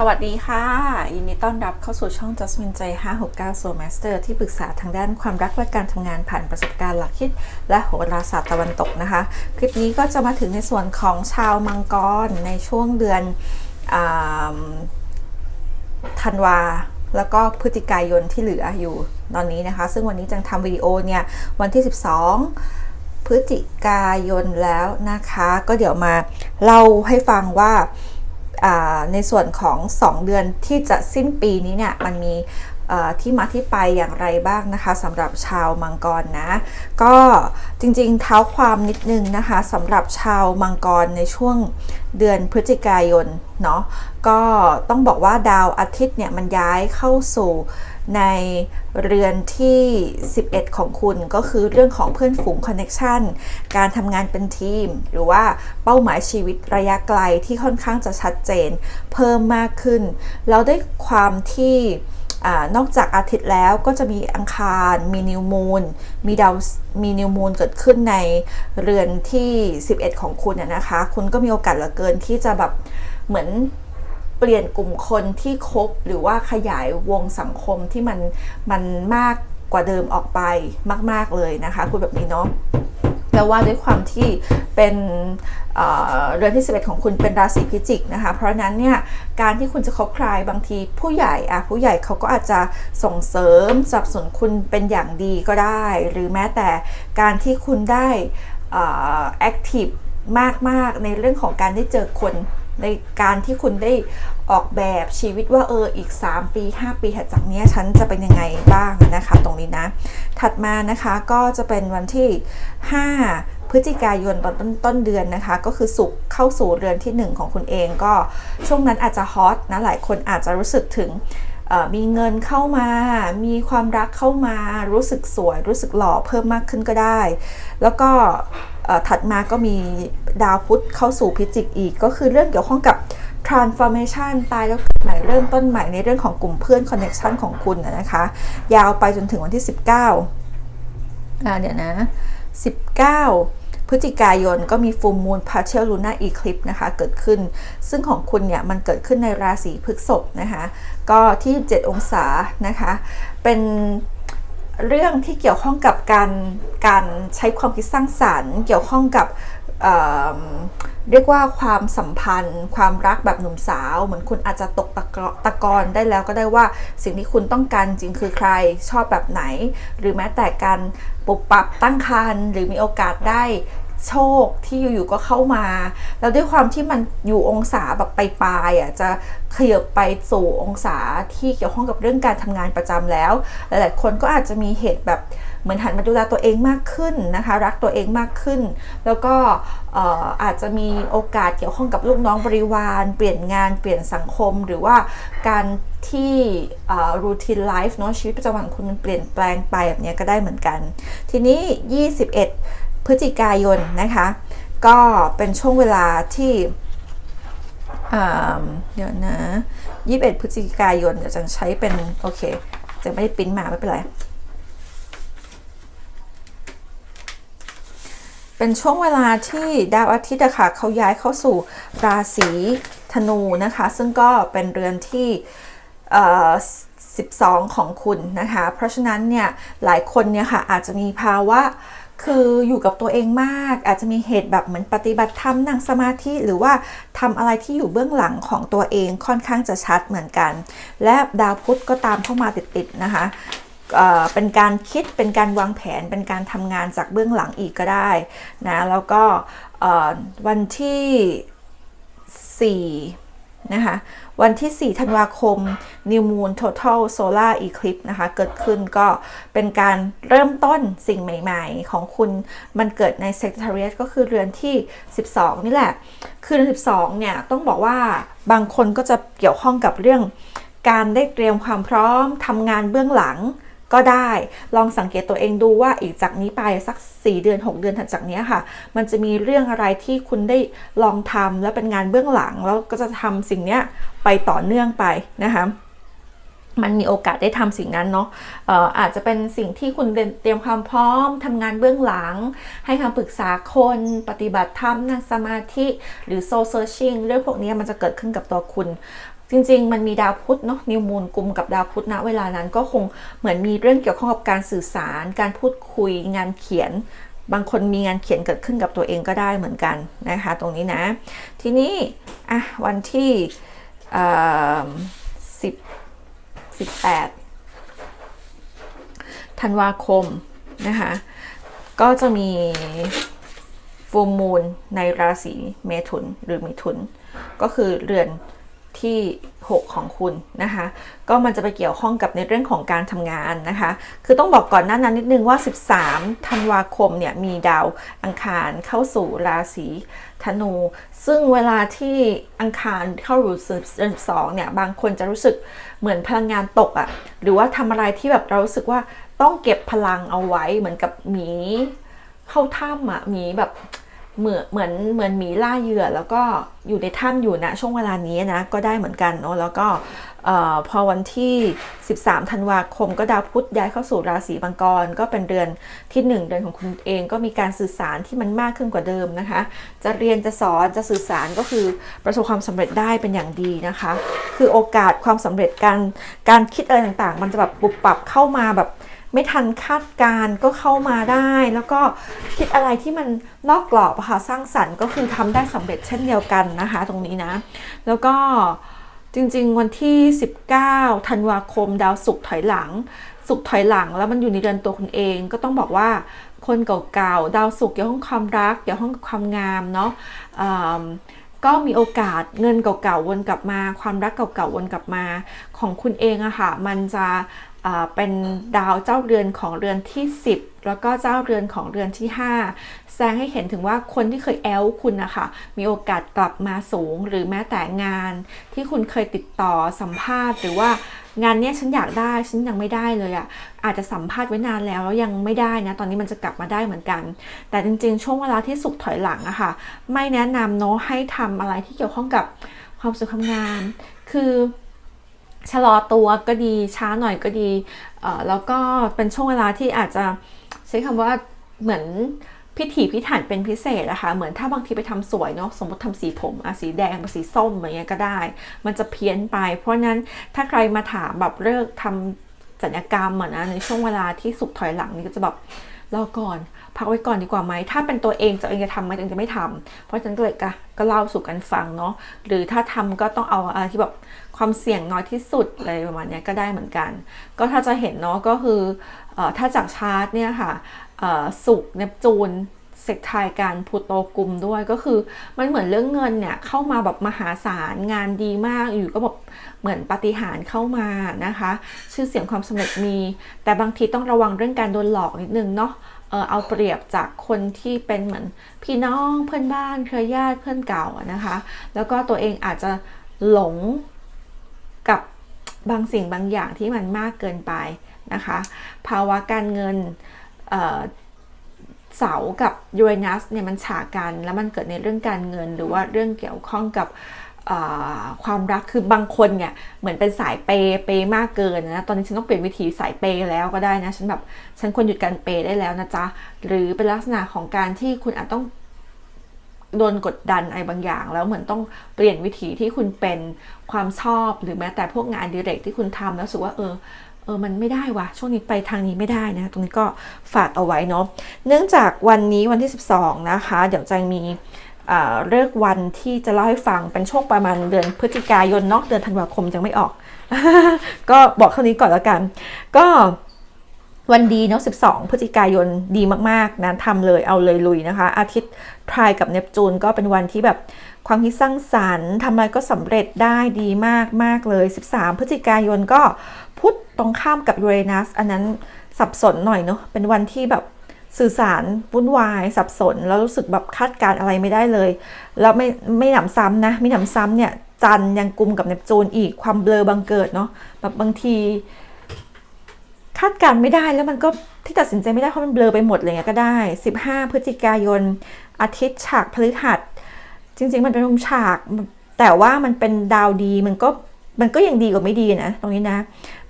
สวัสดีค่ะ ยินดีต้อนรับเข้าสู่ช่อง Jasmine ใจ 569 Soul Master ที่ปรึกษาทางด้านความรักและการทำงานผ่านประสบการณ์หลักคิด และโหราศาสตร์ตะวันตกนะคะ คลิปนี้ก็จะมาถึงในส่วนของชาวมังกรในช่วงเดือนธันวาแล้วก็พฤศจิกายนที่เหลืออยู่ตอนนี้นะคะ ซึ่งวันนี้จังทำวิดีโอเนี่ย วันที่ 12 พฤศจิกายนแล้วนะคะ ก็เดี๋ยวมาเล่าให้ฟังว่า ในส่วนของ 2 เดือนที่จะสิ้นปีนี้เนี่ยมันมีที่มาที่ไปอย่างไรบ้างนะคะสำหรับชาวมังกรนะ ก็จริงๆ เท้าความนิดนึงนะคะสำหรับชาวมังกรในช่วงเดือนพฤศจิกายนเนาะก็ต้องบอกว่าดาวอาทิตย์เนี่ยมันย้ายเข้าสู่ ในเรือนที่ 11 ของคุณก็คือเรื่องของเพื่อนฝูงคอนเน็ชันการทำงานเป็นทีม หรือว่าเป้าหมายชีวิตระยะไกลที่ค่อนข้างจะชัดเจน เพิ่มมากขึ้นแล้วด้ความที่อนอกจากอาทิตย์แล้วก็จะมีอังคาร มีนิวมูนมีดาว มีนิวมูนเกิดขึ้นในเรือนที่ 11 ของคุณนะคะ คุณก็มีโอกาสเหลือเกินที่จะแบบเหมือน เปลี่ยนกลุ่มคนที่คบหรือว่าขยายวงสังคมที่มันมันมากกว่าเดิมออกไปมาก ๆเลยนะคะคุณแบบนี้เนาะแล้วว่าด้วยความที่เป็นเรือนที่11ของคุณเป็นราศีพิจิกนะคะ เพราะนั้นเนี่ยการที่คุณจะคบใครบางทีผู้ใหญ่อะผู้ใหญ่เขาก็อาจจะส่งเสริมสนับสนุนคุณเป็นอย่างดีก็ได้ หรือแม้แต่การที่คุณได้แอคทีฟมาก ๆ ในเรื่องของการได้เจอคน ในการที่คุณได้ออกแบบชีวิตว่าเอออีก 3 ปี 5 ปีถัดจากนี้ฉันจะเป็นยังไงบ้างนะคะ ตรงนี้นะ ถัดมานะคะก็จะเป็นวันที่ 5 พฤศจิกายนตอนต้นต้นเดือนนะคะ ก็คือสุกเข้าสู่เรือนที่ 1 ของคุณเองก็ช่วงนั้นอาจจะฮอตนะหลายคนอาจจะรู้สึกถึงมีเงินเข้ามา มีความรักเข้ามา รู้สึกสวย รู้สึกหล่อเพิ่มมากขึ้นก็ได้ แล้วก็ ถัดมาก็มีดาวพุธเข้าสู่พิจิกอีก ก็คือเรื่องเกี่ยวข้องกับ transformation ตายแล้วเกิดใหม่เริ่มต้นใหม่ในเรื่องของกลุ่มเพื่อน connection ของคุณนะคะ ยาวไปจนถึงวันที่ 19อ่าเดี๋ยวนะ 19พฤศจิกายนก็มี full moon partial lunar eclipse นะคะ เกิดขึ้น ซึ่งของคุณเนี่ย มันเกิดขึ้นในราศีพฤษภนะคะ ก็ที่ 7 องศานะคะ เป็น เรื่องที่เกี่ยวข้องกับการการใช้ความคิดสร้างสารรค์ เกี่ยวข้องกับเเรียกว่าความสัมพันธ์ ความรักแบบหนุ่มสาว เหมือนคุณอาจจะตกตะกตะกอนได้แล้วก็ได้ว่าสิ่งที่คุณต้องการจริงคือใครชอบแบบไหน หรือแม้แต่การปุบปรับตั้งครรภ์หรือมีโอกาสได้ โชคที่อยู่ๆก็เข้ามา แล้วด้วยความที่มันอยู่องศาแบบปลายๆอะจะขยับไปสู่องศาที่เกี่ยวข้องกับเรื่องการทำงานประจำแล้ว หลายๆคนก็อาจจะมีเหตุแบบเหมือนหันมาดูแลตัวเองมากขึ้นนะคะ รักตัวเองมากขึ้น แล้วก็อาจจะมีโอกาสเกี่ยวข้องกับลูกน้องบริวาร เปลี่ยนงานเปลี่ยนสังคมหรือว่าการที่รูทีนไลฟ์เนาะชีวิตประจำวันคุณมันเปลี่ยนแปลงไปแบบนี้ก็ได้เหมือนกัน ทีนี้ 21 พฤศจิกายนนะคะ ก็เป็นช่วงเวลาที่เดี๋ยวนะ 21 พฤศจิกายนเดี๋ยวจะใช้เป็น โอเค จะไม่ได้ปิ้นมาไม่เป็นไร เป็นช่วงเวลาที่ดาวอาทิตย์อะค่ะเขาย้ายเข้าสู่ราศีธนูนะคะ ซึ่งก็เป็นเรือนที่12 ของคุณนะคะ เพราะฉะนั้นเนี่ยหลายคนเนี่ยค่ะอาจจะมีภาวะ คืออยู่กับตัวเองมาก อาจจะมีเหตุแบบเหมือนปฏิบัติธรรมนั่งสมาธิหรือว่าทำอะไรที่อยู่เบื้องหลังของตัวเองค่อนข้างจะชัดเหมือนกัน และดาวพุธก็ตามเข้ามาติดๆนะคะเป็นการคิดเป็นการวางแผนเป็นการทำงานจากเบื้องหลังอีกก็ได้นะแล้วก็วันที่ 4 นะคะ วันที่ 4 ธันวาคม New Moon Total Solar Eclipse นะคะ เกิดขึ้นก็เป็นการเริ่มต้นสิ่งใหม่ๆ ของคุณ มันเกิดใน Sagittarius ก็คือเรือนที่ 12 นี่แหละ คือเรือน12 เนี่ย ต้องบอกว่าบางคนก็จะเกี่ยวข้องกับเรื่อง การได้เตรียมความพร้อมทำงานเบื้องหลัง ก็ได้ลองสังเกตตัวเองดูว่าอีกจากนี้ไปสัก 4 เดือน 6 เดือนถัดจากนี้ค่ะ มันจะมีเรื่องอะไรที่คุณได้ลองทำแล้วเป็นงานเบื้องหลัง แล้วก็จะทำสิ่งนี้ไปต่อเนื่องไปนะคะมันมีโอกาสได้ทำสิ่งนั้นเนาะอาจจะเป็นสิ่งที่คุณเตรียมความพร้อมทำงานเบื้องหลัง ให้คำปรึกษาคน ปฏิบัติธรรมนั่งสมาธิ หรือโซเซอร์ชิงเรื่องพวกนี้มันจะเกิดขึ้นกับตัวคุณ จริงๆ มันมีดาวพุธเนาะนิวมูลกลุ่มกับดาวพุธณเวลานั้นก็คงเหมือนมีเรื่องเกี่ยวข้องกับการสื่อสาร การพูดคุยงานเขียน บางคนมีงานเขียนเกิดขึ้นกับตัวเองก็ได้เหมือนกันนะคะตรงนี้นะ ทีนี้อะวันที่สิบสิบแปดธันวาคมนะคะก็จะมีฟูมูลในราศีเมถุนหรือมิถุน ก็คือเรือน ที่ 6 ของคุณนะคะ ก็มันจะไปเกี่ยวข้องกับในเรื่องของการทำงานนะคะ คือต้องบอกก่อนหน้านั้นนิดนึงว่า 13 ธันวาคมเนี่ยมีดาวอังคารเข้าสู่ราศีธนู ซึ่งเวลาที่อังคารเข้าสู่เดือนสองเนี่ย บางคนจะรู้สึกเหมือนพลังงานตกอะ่ะ หรือว่าทำอะไรที่แบบเรารู้สึกว่าต้องเก็บพลังเอาไว้เหมือนกับหมีเข้าถ้ำอะหมีแบบ เหมือนเหมือนเหมือนหมีล่าเหยื่อ แล้วก็อยู่ในถ้ำอยู่นะช่วงเวลานี้นะก็ได้เหมือนกันเนาะแล้วก็พอวันที่ 13 ธันวาคม ก็ดาวพุธย้ายเข้าสู่ราศีมังกร ก็เป็นเดือนที่ 1 เดือนของคุณเอง ก็มีการสื่อสารที่มันมากขึ้นกว่าเดิมนะคะ จะเรียนจะสอนจะสื่อสารก็คือประสบความสำเร็จได้เป็นอย่างดีนะคะ คือโอกาสความสำเร็จการการคิดอะไรต่างๆ มันจะแบบปุบปับเข้ามาแบบ ไม่ทันคาดการก็เข้ามาได้ แล้วก็คิดอะไรที่มันนอกกรอบค่ะสร้างสรรค์ก็คือทำได้สำเร็จเช่นเดียวกันนะคะ ตรงนี้นะ แล้วก็จริง ๆ วันที่ 19ธันวาคมดาวศุกร์ถอยหลังศุกร์ถอยหลัง แล้วมันอยู่ในเดือนตัวคุณเองก็ต้องบอกว่าคนเก่าๆดาวศุกร์เกี่ยวข้องความรักเกี่ยวข้องกับความงามเนาะก็มีโอกาสเงินเก่าๆวนกลับมา ความรักเก่าๆวนกลับมาของคุณเองอะค่ะ มันจะ เป็นดาวเจ้าเรือนของเรือนที่ 10 แล้วก็เจ้าเรือนของเรือนที่ 5 แสดงให้เห็นถึงว่าคนที่เคยแอลคุณนะคะมีโอกาสกลับมาสูง หรือแม้แต่งานที่คุณเคยติดต่อสัมภาษณ์ หรือว่างานนี้ฉันอยากได้ฉันยังไม่ได้เลยอะ่ะอาจจะสัมภาษณ์ไว้นานแล้วแล้วยังไม่ได้นะตอนนี้มันจะกลับมาได้เหมือนกัน แต่จริงๆ ช่วงเวลาที่สุกถอยหลังอะคะ่ะไม่แนะนำเนาะให้ทำอะไรที่เกี่ยวข้องกับความสุขความงาน คือ ชะลอตัวก็ดีช้าหน่อยก็ดีแล้วก็เป็นช่วงเวลาที่อาจจะใช้คำว่าเหมือนพิถีพิถันเป็นพิเศษนะคะเหมือนถ้าบางทีไปทำสวยเนาะสมมติทำสีผมอะสีแดงสีส้มอย่างเงี้ยก็ได้ มันจะเพี้ยนไป เพราะนั้นถ้าใครมาถามแบบเลิกทำสัญญกรรมอะนะในช่วงเวลาที่สุกถอยหลังนี่ก็จะแบบรอก่อน พักไว้ก่อนดีกว่าไหมถ้าเป็นตัวเองจะเองจะทำไหมเองจะไม่ทำเพราะฉะนั้นก็เลยก็เล่าสู่กันฟังเนาะหรือถ้าทำก็ต้องเอาอะไรที่แบบ ความเสี่ยงน้อยที่สุดอะไรประมาณนี้ก็ได้เหมือนกัน ก็ถ้าจะเห็นเนาะก็คือถ้าจากชาร์ตเนี่ยค่ะสุกเนปจูนเซกทายการพูโตกลุ่มด้วยก็คือมันเหมือนเรื่องเงินเนี่ยเข้ามาแบบมหาศาลงานดีมากอยู่ก็แบบเหมือนปฏิหารเข้ามานะคะ ชื่อเสียงความสำเร็จมี แต่บางทีต้องระวังเรื่องการโดนหลอกนิดนึงเนาะเออเอาเปรียบจากคนที่เป็นเหมือนพี่น้องเพื่อนบ้านเครือญาติเพื่อนเก่านะคะ แล้วก็ตัวเองอาจจะหลง บางสิ่งบางอย่างที่มันมากเกินไปนะคะ ภาวะการเงินเสากับยูเรนัสเนี่ยมันฉากัน แล้วมันเกิดในเรื่องการเงิน หรือว่าเรื่องเกี่ยวข้องกับความรักคือบางคนเนี่ยเหมือนเป็นสายเปย์เปย์มากเกินนะตอนนี้ฉันต้องเปลี่ยนวิธีสายเปย์แล้วก็ได้นะฉันแบบฉันควรหยุดการเปย์ได้แล้วนะจ๊ะหรือเป็นลักษณะของการที่คุณอาจต้อง โดนกดดันอะไรบางอย่าง แล้วเหมือนต้องเปลี่ยนวิธีที่คุณเป็นความชอบหรือแม้แต่พวกงานดีเรกที่คุณทำแล้วสึกว่าเออเออ มันไม่ได้วะช่วงนี้ไปทางนี้ไม่ได้นะ ตรงนี้ก็ฝากเอาไว้เนาะ เนื่องจากวันนี้วันที่ 12 นะคะ เดี๋ยวจะมีเลิกวันที่จะเล่าให้ฟังเป็นช่วงประมาณเดือนพฤศจิกายนเนาะเดือนธันวาคมยังไม่ออก ก็บอกเท่านี้ก่อนแล้วกัน ก็ วันดีเนาะ 12 พฤศจิกายนดีมากๆนะทำเลยเอาเลยลุยนะคะ อาทิตย์ทรายกับเนปจูนก็เป็นวันที่แบบความคิดสร้างสรรค์ทำอะไรก็สำเร็จได้ดีมากมากเลย 13 พฤศจิกายนก็พุธตรงข้ามกับยูเรนัส อันนั้นสับสนหน่อยเนาะเป็นวันที่แบบสื่อสารวุ่นวายสับสน แล้วรู้สึกแบบคาดการอะไรไม่ได้เลย แล้วไม่ไม่หนำซ้ำนะไม่หนำซ้ำเนี่ยจันยังกลุ่มกับเนปจูนอีกความเบลอบังเกิดเนาะแบบบางที คาดการไม่ได้แล้วมันก็ที่ตัดสินใจไม่ได้เพราะมันเบลอไปหมดเลยก็ได้ 15 พฤศจิกายน อาทิตย์ฉากพฤหัส จริง ๆ มันเป็นมุมฉาก แต่ว่ามันเป็นดาวดีมันก็มันก็ยังดีกว่าไม่ดีนะตรงนี้นะ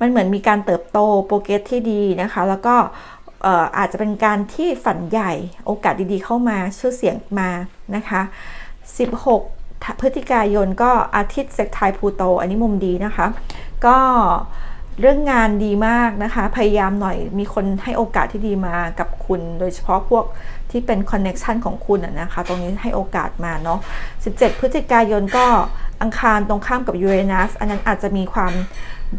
มันเหมือนมีการเติบโตโปรเกรสที่ดีนะคะ แล้วก็อาจจะเป็นการที่ฝันใหญ่โอกาสดีๆเข้ามาชื่อเสียงมานะคะ 16พพฤศจิกายนก็อาทิตย์เซกไทายพูโต อันนี้มุมดีนะคะ ก็ เรื่องงานดีมากนะคะ พยายามหน่อยมีคนให้โอกาสที่ดีมากับคุณ โดยเฉพาะพวกที่เป็นคอนเน็ชันของคุณนะคะ ตรงนี้ให้โอกาสมาเนาะ 17 พฤศจิกายนก็อังคารตรงข้ามกับยูเรนัสอันนั้นอาจจะมีความ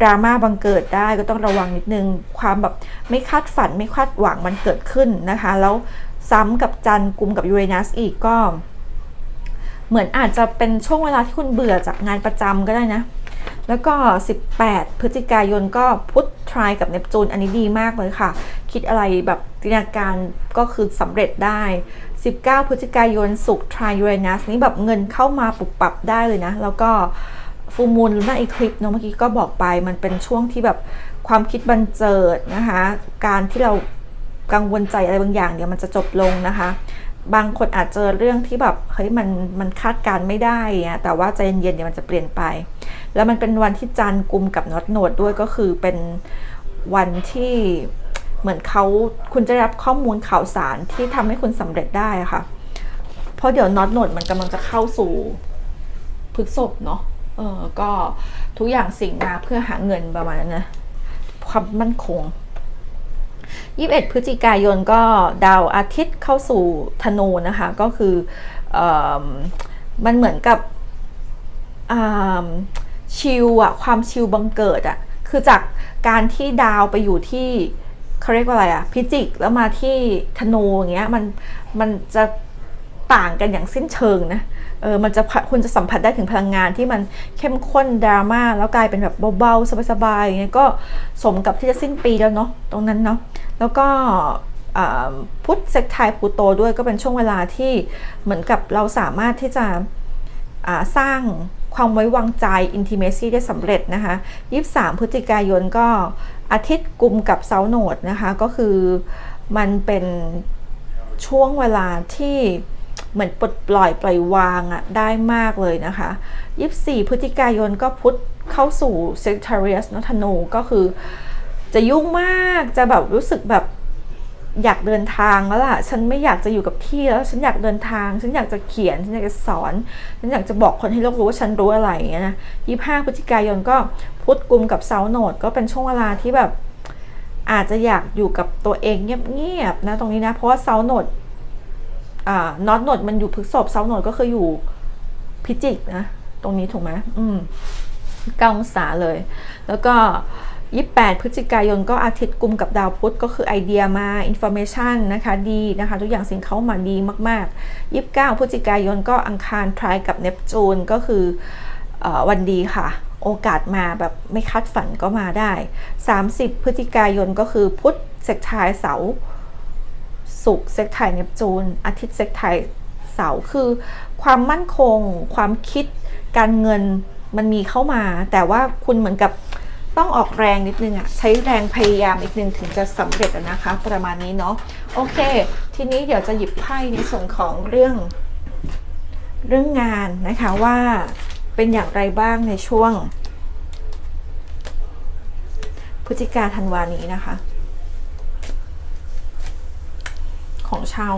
ดราม่าบังเกิดได้ก็ต้องระวังนิดนึง ความแบบไม่คาดฝันไม่คาดหวังมันเกิดขึ้นนะคะ แล้วซ้ำกับจันกลุ่มกับยูเรนัสอีกก็ เหมือนอาจจะเป็นช่วงเวลาที่คุณเบื่อจากงานประจำก็ได้นะ แล้วก็ 18 พฤศจิกายนก็พุธทรายกับเนปจูนอันนี้ดีมากเลยค่ะ คิดอะไรแบบจินตนาการก็คือสำเร็จได้ 19 พฤศจิกายนสุกทรายยูเรนัสนี่แบบเงินเข้ามาปุบปับได้เลยนะ แล้วก็ฟูมูลลูน่าอีคลิปเนาะเมื่อกี้ก็บอกไปมันเป็นช่วงที่แบบความคิดบันเจิดนะคะ การที่เรากังวลใจอะไรบางอย่างเนี่ยวมันจะจบลงนะคะ บางคนอาจเจอเรื่องที่แบบเฮ้ยมันมันคาดการไม่ได้อะแต่ว่าใจเย็นๆเดี๋ยมันจะเปลี่ยนไป แล้วมันเป็นวันที่จันกลุ่มกับน็อตโนดด้วยก็คือเป็นวันที่เหมือนเขาคุณจะรับข้อมูลข่าวสารที่ทำให้คุณสำเร็จได้ค่ะ เพราะเดี๋ยวน็อตโนดมันกำลังจะเข้าสู่พฤกษภเนาะเออก็ทุกอย่างสิ่งมาเพื่อหาเงินประมาณนั้นนะความมั่นคง 21 พฤศจิกายนก็ดาวอาทิตย์เข้าสู่ธนูนะคะ ก็คืออมันเหมือนกับชิลอะความชิลบังเกิดอะคือจากการที่ดาวไปอยู่ที่เขาเรียกว่าอะไรอะพิจิกแล้วมาที่ธนูอย่างเงี้ยมันมันจะ ต่างกันอย่างสิ้นเชิงนะเออมันจะคุณจะสัมผัสได้ถึงพลังงานที่มันเข้มข้นดราม่าแล้วกลายเป็นแบบเบาๆ สบายๆอย่างเงี้ยก็สมกับที่จะสิ้นปีแล้วเนาะตรงนั้นเนาะแล้วก็พุทธเซกไทพูโตด้วยก็เป็นช่วงเวลาที่เหมือนกับเราสามารถที่จะสร้างความไว้วางใจ intimacy ได้สำเร็จนะคะ23 พฤศจิกายนก็อาทิตย์กลุ่มกับเซาโนดนะคะ ก็คือมันเป็นช่วงเวลาที่ เหมือนปลดปล่อยปล่อยวางอะได้มากเลยนะคะ24พฤศจิกายนก็พุทธเข้าสู่ Sagittarius นธนูก็คือ จะยุ่งมากจะแบบรู้สึกแบบอยากเดินทางแล้วล่ะ ฉันไม่อยากจะอยู่กับที่แล้ว ฉันอยากเดินทาง ฉันอยากจะเขียน ฉันอยากจะสอน ฉันอยากจะบอกคนให้โลกรู้ว่าฉันรู้อะไรอย่างเงี้ยนะ25พฤศจิกายนก็พุทธกลุ่มกับเซาโนดก็เป็นช่วงเวลาที่แบบอาจจะอยากอยู่กับตัวเองเงียบๆนะตรงนี้นะ เพราะว่าเซาโนด น็อตโนดมันอยู่พฤษภเซาโนดก็คืออยู่พิจิกนะ ตรงนี้ถูกไหมอืมเก้าองศาเลย แล้วก็28 พฤศจิกายนก็อาทิตย์กลุ่มกับดาวพุธก็คือไอเดียมาอินโฟเมชันนะคะดีนะคะ ทุกอย่างสิ่งเข้ามาดีมาก ๆ 29 พฤศจิกายนก็อังคารทรายกับเนปจูนก็คืออวันดีค่ะ โอกาสมาแบบไม่คาดฝันก็มาได้ 30 พฤศจิกายนก็คือพุธเซกทายเสา ศุกร์เซกไทเนปจูน อาทิตย์เซกไทเสาร์คือ ความมั่นคง ความคิด การเงินมันมีเข้ามา แต่ว่าคุณเหมือนกับต้องออกแรงนิดนึงอะใช้แรงพยายามอีกนึงถึงจะสำเร็จนะคะ ประมาณนี้เนาะโอเค ทีนี้เดี๋ยวจะหยิบไพ่ในส่วนของเรื่อง เรื่องงานนะคะว่าเป็นอย่างไรบ้างในช่วงพฤศจิกาธันวานี้นะคะ ของชาว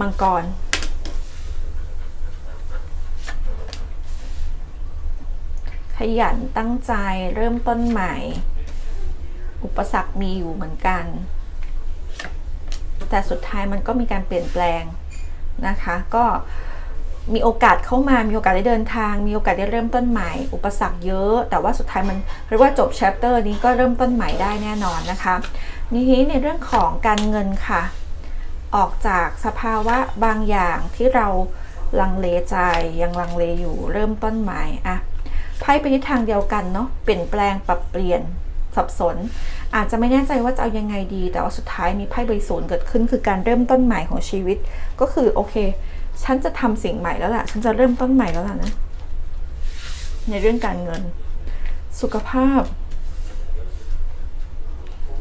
มังกร ขยันตั้งใจเริ่มต้นใหม่ อุปสรรคมีอยู่เหมือนกัน แต่สุดท้ายมันก็มีการเปลี่ยนแปลงนะคะ ก็มีโอกาสเข้ามา มีโอกาสได้เดินทาง มีโอกาสได้เริ่มต้นใหม่ อุปสรรคเยอะ แต่ว่าสุดท้ายมันเรียกว่าจบแชปเตอร์นี้ก็เริ่มต้นใหม่ได้แน่นอนนะคะนี้ในเรื่องของการเงินค่ะ ออกจากสภาวะบางอย่างที่เราลังเลใจยังลังเลอยู่เริ่มต้นใหม่อะไพ่ไปทิศทางเดียวกันเนาะเปลี่ยนแปลงปรับเปลี่ยนสับสน อาจจะไม่แน่ใจว่าจะเอายังไงดี แต่ว่าสุดท้ายมีไพ่ใบศูนย์เกิดขึ้น คือการเริ่มต้นใหม่ของชีวิต ก็คือโอเค ฉันจะทำสิ่งใหม่แล้วล่ะ ฉันจะเริ่มต้นใหม่แล้วล่ะนะ ในเรื่องการเงิน สุขภาพ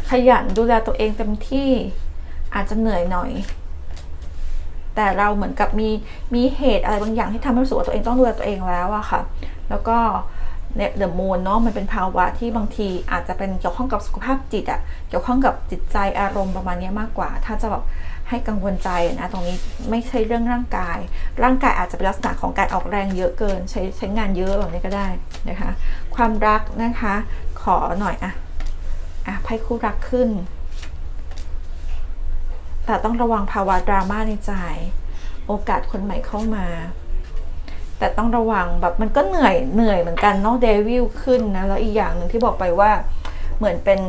ขยันดูแลตัวเองเต็มที่ อาจจะเหนื่อยหน่อย แต่เราเหมือนกับมีมีเหตุอะไรบางอย่างที่ทำให้รู้สึกว่าตัวเองต้องดูแลตัวเองแล้วอะค่ะ แล้วก็เนี่ยเดอะมูนเนาะมันเป็นภาวะที่บางทีอาจจะเป็นเกี่ยวข้องกับสุขภาพจิตอะเกี่ยวข้องกับจิตใจอารมณ์ประมาณนี้มากกว่า ถ้าจะแบบให้กังวลใจนะตรงนี้ไม่ใช่เรื่องร่างกาย ร่างกายอาจจะเป็นลักษณะของการออกแรงเยอะเกิน ใช้ใช้งานเยอะแบบนี้ก็ได้นะคะ ความรักนะคะ ขอหน่อยอะอะไพ่คู่รักขึ้น แต่ต้องระวังภาวะดราม่าในใจ โอกาสคนใหม่เข้ามา แต่ต้องระวังแบบมันก็เหนื่อยเหนื่อยเหมือนกันเนาะเดวิลขึ้นนะแล้วอีกอย่างหนึ่งที่บอกไปว่าเหมือนเป็น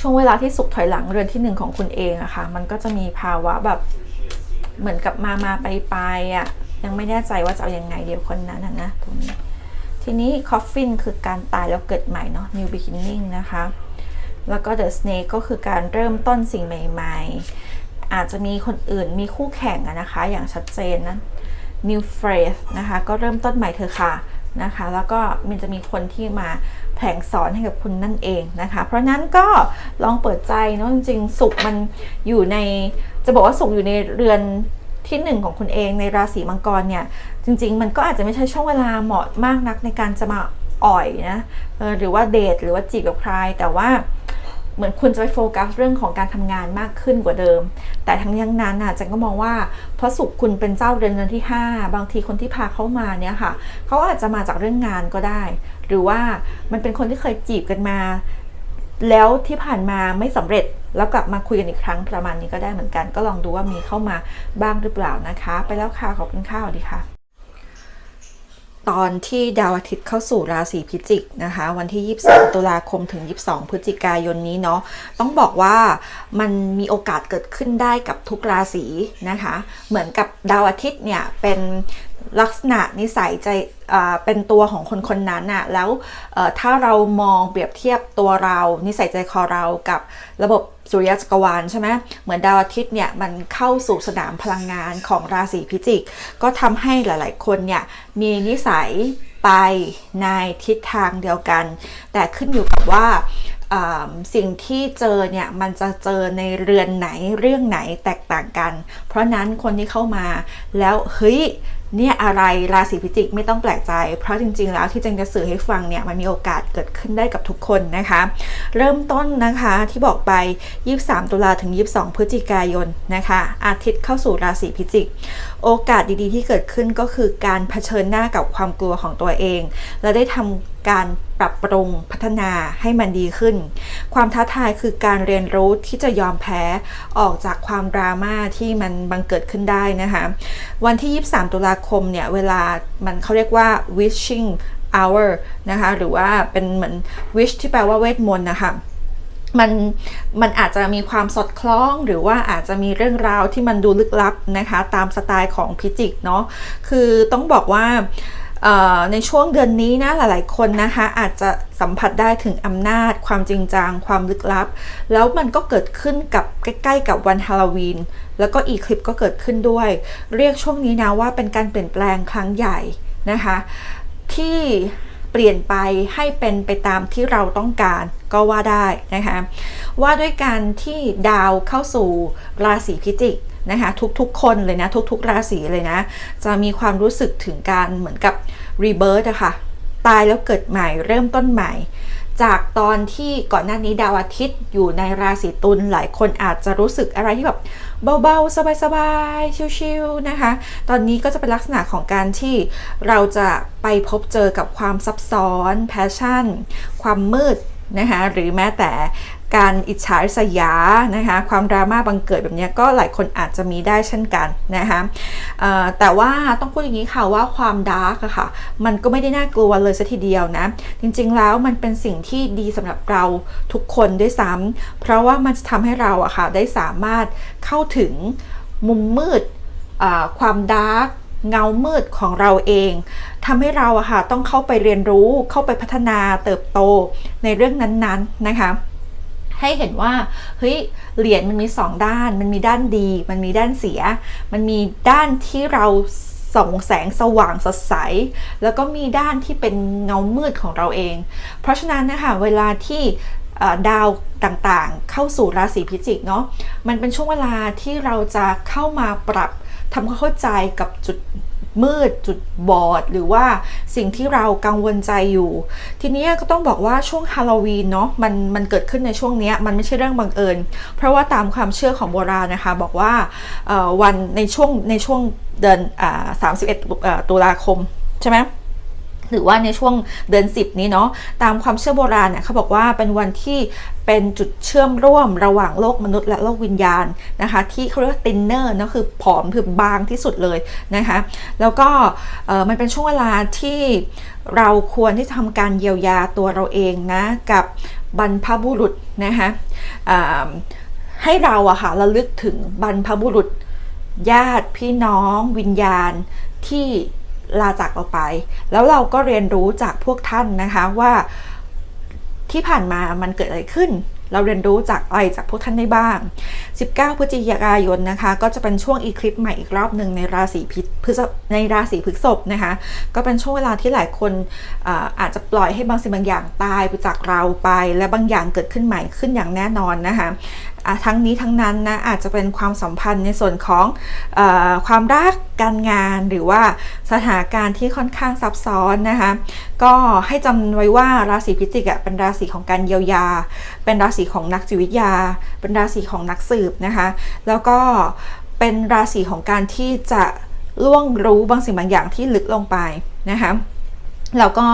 ช่วงเวลาที่สุกถอยหลังเรือนที่หนึ่งของคุณเองอะค่ะ มันก็จะมีภาวะแบบเหมือนกับมามาไปไปอะยังไม่แน่ใจว่าจะเอาอยังไงเดียวคนนั้นนะนะตรงนี้ทีนี้คอฟฟินคือการตายแล้วเกิดใหม่เนาะ new beginning นะคะ แล้วก็ the snake ก็คือการเริ่มต้นสิ่งใหม่ ๆ อาจจะมีคนอื่นมีคู่แข่งอะนะคะ อย่างชัดเจนนะ new phrase นะคะ ก็เริ่มต้นใหม่เธอค่ะนะคะ แล้วก็มันจะมีคนที่มาแผงสอนให้กับคุณนั่นเองนะคะ เพราะนั้นก็ลองเปิดใจเนาะจริงๆ สุขมันอยู่ใน จะบอกว่าสุขอยู่ในเรือนที่หนึ่งของคุณเองในราศีมังกรเนี่ย จริง ๆ มันก็อาจจะไม่ใช่ช่วงเวลาเหมาะมากนักในการจะมาอ่อยนะหรือว่าเดทหรือว่าจีบกับใครแต่ว่า เหมือนคุณจะไปโฟกัสเรื่องของการทำงานมากขึ้นกว่าเดิม แต่ทั้งนี้ทั้งนั้นน่ะจันก็มองว่าเพราะสุขคุณเป็นเจ้าเรือนเรือนที่ 5 บางทีคนที่พาเข้ามาเนี่ยค่ะเขาอาจจะมาจากเรื่องงานก็ได้ หรือว่ามันเป็นคนที่เคยจีบกันมา แล้วที่ผ่านมาไม่สำเร็จแล้วกลับมาคุยกันอีกครั้งประมาณนี้ก็ได้เหมือนกัน ก็ลองดูว่ามีเข้ามาบ้างหรือเปล่านะคะ ไปแล้วค่ะขอบคุณค่ะสวัสดีค่ะ ตอนที่ดาวอาทิตย์เข้าสู่ราศีพิจิกนะคะ วันที่ 23 ตุลาคมถึง 22 พฤศจิกายนนี้เนาะต้องบอกว่ามันมีโอกาสเกิดขึ้นได้กับทุกราศีนะคะ เหมือนกับดาวอาทิตย์เนี่ยเป็น ลักษณะนิสัยใจเป็นตัวของคนคนนั้นอะแล้วถ้าเรามองเปรียบเทียบตัวเรา นิสัยใจคอเรากับระบบสุริยะจักรวาลใช่ไหมเหมือนดาวอาทิตย์เนี่ยมันเข้าสู่สนามพลังงานของราศีพิจิก ก็ทำให้หลาย ๆ คนเนี่ยมีนิสัยไปในทิศทางเดียวกัน แต่ขึ้นอยู่กับว่าสิ่งที่เจอเนี่ยมันจะเจอในเรือนไหนเรื่องไหนแตกต่างกัน เพราะนั้นคนที่เข้ามาแล้วเฮ้ย เนี่ยอะไรราศีพิจิกไม่ต้องแปลกใจ เพราะจริงๆแล้วที่เจงจะสื่อให้ฟังเนี่ยมันมีโอกาสเกิดขึ้นได้กับทุกคนนะคะ เริ่มต้นนะคะที่บอกไป 23 ตุลาถึง 22 พฤศจิกายนนะคะ อาทิตย์เข้าสู่ราศีพิจิก โอกาสดีๆ ที่เกิดขึ้นก็คือการเผชิญหน้ากับความกลัวของตัวเอง และได้ทำการ ปรับปรุงพัฒนาให้มันดีขึ้น ความท้าทายคือการเรียนรู้ที่จะยอมแพ้ออกจากความดราม่าที่มันบังเกิดขึ้นได้นะคะวันที่ 23 ตุลาคมเนี่ยเวลามันเขาเรียกว่า wishing hour นะคะหรือว่าเป็นเหมือน wish ที่แปลว่าเวทมนต์นะคะมันมันอาจจะมีความสอดคล้องหรือว่าอาจจะมีเรื่องราวที่มันดูลึกลับนะคะ ตามสไตล์ของพิจิกเนาะคือต้องบอกว่า ในช่วงเดือนนี้นะหลาย ๆ คนนะคะอาจจะสัมผัสได้ถึงอำนาจ ความจริงจังความลึกลับ แล้วมันก็เกิดขึ้นกับใกล้ ๆ กับวันฮาโลวีนแล้วก็อีคลิปก็เกิดขึ้นด้วย เรียกช่วงนี้นะว่าเป็นการเปลี่ยนแปลงครั้งใหญ่นะคะที่เปลี่ยนไปให้เป็นไปตามที่เราต้องการก็ว่าได้นะคะว่าด้วยการที่ดาวเข้าสู่ราศีพิจิก นะคะทุกๆคนเลยนะทุกๆ ราศีเลยนะ จะมีความรู้สึกถึงการเหมือนกับรีเบิร์ตอะค่ะตายแล้วเกิดใหม่เริ่มต้นใหม่ จากตอนที่ก่อนหน้านี้ดาวอาทิตย์อยู่ในราศีตุลหลายคนอาจจะรู้สึกอะไรที่แบบเบาๆ สบายๆ ชิลๆนะคะ ตอนนี้ก็จะเป็นลักษณะของการที่เราจะไปพบเจอกับความซับซ้อน แพชชั่น ความมืดนะคะหรือแม้แต่ การอิจฉาริษยานะคะความดราม่าบังเกิดแบบนี้ก็หลายคนอาจจะมีได้เช่นกันนะคะแต่ว่าต้องพูดอย่างนี้ค่ะว่าความดาร์กอะค่ะมันก็ไม่ได้น่ากลัวเลยซะทีเดียวนะ จริงๆแล้วมันเป็นสิ่งที่ดีสำหรับเราทุกคนด้วยซ้ำเพราะว่ามันจะทำให้เราอะค่ะได้สามารถเข้าถึงมุมมืดความดาร์กเงามืดของเราเองทำให้เราอะค่ะต้องเข้าไปเรียนรู้เข้าไปพัฒนาเติบโตในเรื่องนั้นๆนะคะ ให้เห็นว่าเฮ้ยเหรียญมันมีสองด้าน มันมีด้านดี มันมีด้านเสีย มันมีด้านที่เราส่องแสงสว่างสดใส แล้วก็มีด้านที่เป็นเงามืดของเราเอง เพราะฉะนั้นนะคะเวลาที่ดาวต่างๆ เข้าสู่ราศีพิจิกเนาะมันเป็นช่วงเวลาที่เราจะเข้ามาปรับทำความเข้าใจกับจุด มืด จุดบอด หรือว่าสิ่งที่เรากังวลใจอยู่ ทีนี้ก็ต้องบอกว่าช่วงฮาโลวีนเนาะมันมันเกิดขึ้นในช่วงนี้มันไม่ใช่เรื่องบังเอิญ เพราะว่าตามความเชื่อของโบราณนะคะ บอกว่าวันในช่วงในช่วงเดือนสามสิบเอ็ดตุลาคมใช่ไหม หรือว่าในช่วงเดือน 10 นี้เนาะตามความเชื่อโบราณเนี่ยเขาบอกว่าเป็นวันที่เป็นจุดเชื่อมร่วมระหว่างโลกมนุษย์และโลกวิญญาณนะคะ ที่เขาเรียกว่าตินเนอร์นะคือผอมคือบางที่สุดเลยนะคะ แล้วก็มันเป็นช่วงเวลาที่เราควรที่จะทำการเยียวยาตัวเราเองนะ กับบรรพบุรุษนะคะให้เราอะค่ะระลึกถึงบรรพบุรุษญาติพี่น้องวิญญาณที่ ลาจากเราไป แล้วเราก็เรียนรู้จากพวกท่านนะคะว่าที่ผ่านมามันเกิดอะไรขึ้น เราเรียนรู้จากอะไรจากพวกท่านได้บ้าง 19 พฤศจิกายนนะคะ ก็จะเป็นช่วงอีคลิปใหม่อีกรอบหนึ่งในราศีพิพฤษในราศีพฤษภนะคะ ก็เป็นช่วงเวลาที่หลายคนอาอาจจะปล่อยให้บางสิ่งบางอย่างตายไปจากเราไป และบางอย่างเกิดขึ้นใหม่ขึ้นอย่างแน่นอนนะคะ ทั้งนี้ทั้งนั้นนะอาจจะเป็นความสัมพันธ์ในส่วนของอความรักการงานหรือว่าสถานการณ์ที่ค่อนข้างซับซ้อนนะคะก็ให้จำไว้ว่าราศีพิจิกเป็นราศีของการเยียวยา เป็นราศีของนักจิตวิทยา เป็นราศีของนักสืบนะคะแล้วก็เป็นราศีของการที่จะล่วงรู้บางสิ่งบางอย่างที่ลึกลงไปนะคะแล้วก็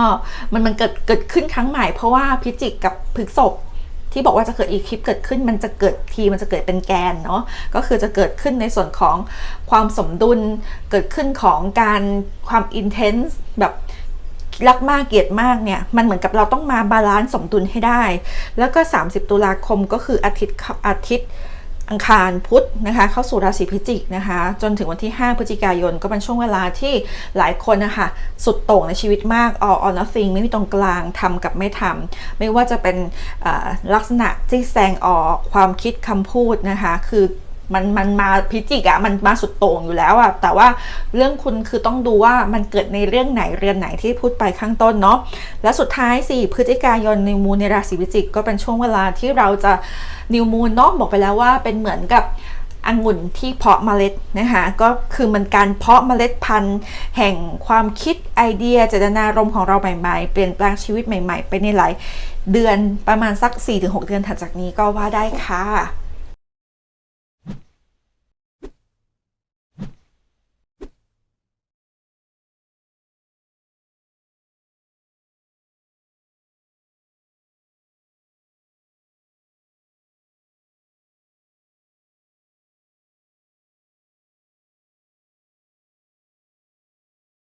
มันมันเกิดเกิดขึ้นครั้งใหม่เพราะว่าพิจิกกับพฤษภ ที่บอกว่าจะเกิดอีคลิปเกิดขึ้นมันจะเกิดทีมันจะเกิดเป็นแกนเนาะก็คือจะเกิดขึ้นในส่วนของความสมดุล เกิดขึ้นของการความอินเทนส์แบบรักมากเกลียดมากเนี่ยมันเหมือนกับเราต้องมาบาลานซ์สมดุลให้ได้ แล้วก็ 30 ตุลาคมก็คืออาทิตย์อาทิตย์ อังคารพุธนะคะเข้าสู่ราศีพิจิกนะคะจนถึงวันที่ 5 พฤศจิกายนก็เป็นช่วงเวลาที่หลายคนนะคะสุดโต่งในชีวิตมาก all or nothing ไม่มีตรงกลางทำกับไม่ทำไม่ว่าจะเป็นลักษณะที่แสดงออกความคิดคำพูดนะคะคือ มันมันมาพิจิกอะมันมาสุดโต่งอยู่แล้วอะแต่ว่าเรื่องคุณคือต้องดูว่ามันเกิดในเรื่องไหนเรือนไหนที่พูดไปข้างต้นเนาะและสุดท้ายสี่พฤศจิกายนในมูลในราศีพิจิกก็เป็นช่วงเวลาที่เราจะนิวมูนเนาะบอกไปแล้วว่าเป็นเหมือนกับองุ่นที่เพาะเมล็ดนะคะก็คือมันการเพาะเมล็ดพันธุ์ แห่งความคิดไอเดียเจตนารมณ์ของเราใหม่ๆ เปลี่ยนแปลงชีวิตใหม่ ๆ ไปในหลายเดือนประมาณสัก 4-6 เดือนถัดจากนี้ก็ว่าได้ค่ะ